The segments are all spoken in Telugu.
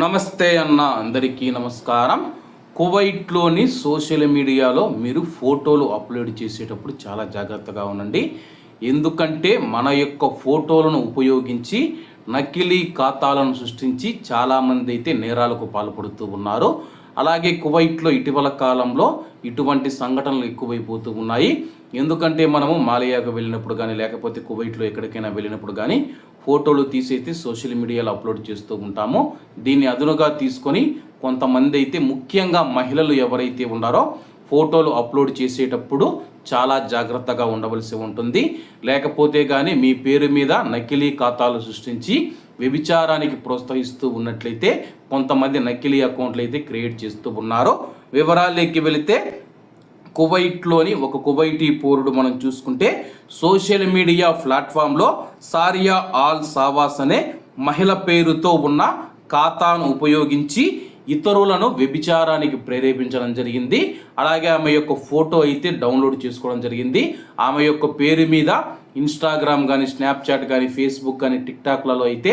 నమస్తే అన్న అందరికీ నమస్కారం. కువైట్లోని సోషల్ మీడియాలో మీరు ఫోటోలు అప్లోడ్ చేసేటప్పుడు చాలా జాగ్రత్తగా ఉండండి. ఎందుకంటే మన యొక్క ఫోటోలను ఉపయోగించి నకిలీ ఖాతాలను సృష్టించి చాలామంది అయితే నేరాలకు పాల్పడుతూ ఉన్నారు. అలాగే కువైట్లో ఇటీవల కాలంలో ఇటువంటి సంఘటనలు ఎక్కువైపోతూ ఉన్నాయి. ఎందుకంటే మనము మాలియాకు వెళ్ళినప్పుడు కానీ లేకపోతే కువైట్లో ఎక్కడికైనా వెళ్ళినప్పుడు కానీ ఫోటోలు తీసైతే సోషల్ మీడియాలో అప్లోడ్ చేస్తూ ఉంటాము. దీన్ని అదునుగా తీసుకొని కొంతమంది అయితే ముఖ్యంగా మహిళలు ఎవరైతే ఉన్నారో ఫోటోలు అప్లోడ్ చేసేటప్పుడు చాలా జాగ్రత్తగా ఉండవలసి ఉంటుంది. లేకపోతే కానీ మీ పేరు మీద నకిలీ ఖాతాలు సృష్టించి వ్యభిచారానికి ప్రోత్సహిస్తూ ఉన్నట్లయితే కొంతమంది నకిలీ అకౌంట్లు అయితే క్రియేట్ చేస్తూ ఉన్నారు. వివరాల్లోకి వెళితే కువైట్లోని ఒక కువైటీ పౌరుడు మనం చూసుకుంటే సోషల్ మీడియా ప్లాట్ఫామ్లో సారియా ఆల్ సావాస్ అనే మహిళ పేరుతో ఉన్న ఖాతాను ఉపయోగించి ఇతరులను వ్యభిచారానికి ప్రేరేపించడం జరిగింది. అలాగే ఆమె యొక్క ఫోటో అయితే డౌన్లోడ్ చేసుకోవడం జరిగింది. ఆమె యొక్క పేరు మీద ఇన్స్టాగ్రామ్ కానీ స్నాప్చాట్ కానీ ఫేస్బుక్ కానీ టిక్టాక్లలో అయితే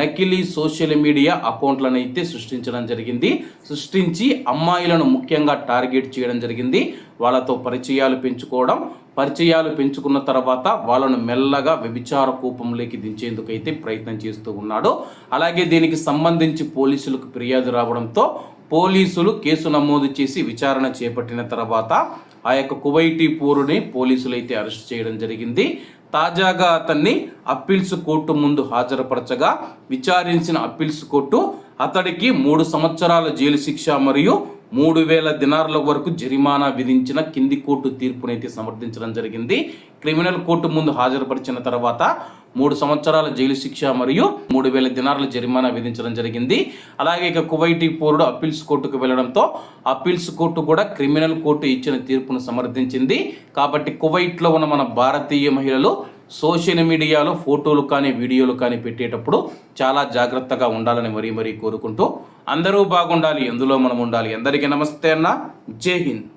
నకిలీ సోషల్ మీడియా అకౌంట్లను అయితే సృష్టించడం జరిగింది. సృష్టించి అమ్మాయిలను ముఖ్యంగా టార్గెట్ చేయడం జరిగింది. వాళ్ళతో పరిచయాలు పెంచుకోవడం పరిచయాలు పెంచుకున్న తర్వాత వాళ్ళను మెల్లగా వ్యభిచార కూపంలోకి దించేందుకు అయితే ప్రయత్నం చేస్తూ ఉన్నాడు. అలాగే దీనికి సంబంధించి పోలీసులకు ఫిర్యాదు రావడంతో పోలీసులు కేసు నమోదు చేసి విచారణ చేపట్టిన తర్వాత ఆ యొక్క కువైటీ పూరుని పోలీసులు అయితే అరెస్ట్ చేయడం జరిగింది. తాజాగా అతన్ని అప్పీల్స్ కోర్టు ముందు హాజరుపరచగా విచారించిన అప్పీల్స్ కోర్టు అతడికి మూడు సంవత్సరాల జైలు శిక్ష మరియు మూడు వేల దినార్ల వరకు జరిమానా విధించిన కింది కోర్టు తీర్పునైతే సమర్థించడం జరిగింది. క్రిమినల్ కోర్టు ముందు హాజరుపరిచిన తర్వాత మూడు సంవత్సరాల జైలు శిక్ష మరియు మూడు వేల దినార్ల జరిమానా విధించడం జరిగింది. అలాగే ఇక కువైటీ పౌరుడు అప్పీల్స్ కోర్టుకు వెళ్ళడంతో అప్పీల్స్ కోర్టు కూడా క్రిమినల్ కోర్టు ఇచ్చిన తీర్పును సమర్థించింది. కాబట్టి కువైట్లో ఉన్న మన భారతీయ మహిళలు సోషల్ మీడియాలో ఫోటోలు కానీ వీడియోలు కానీ పెట్టేటప్పుడు చాలా జాగ్రత్తగా ఉండాలని మరీ మరీ కోరుకుంటూ అందరూ బాగుండాలి ఎందులో మనం ఉండాలి. అందరికీ నమస్తే అన్న. జై హింద్.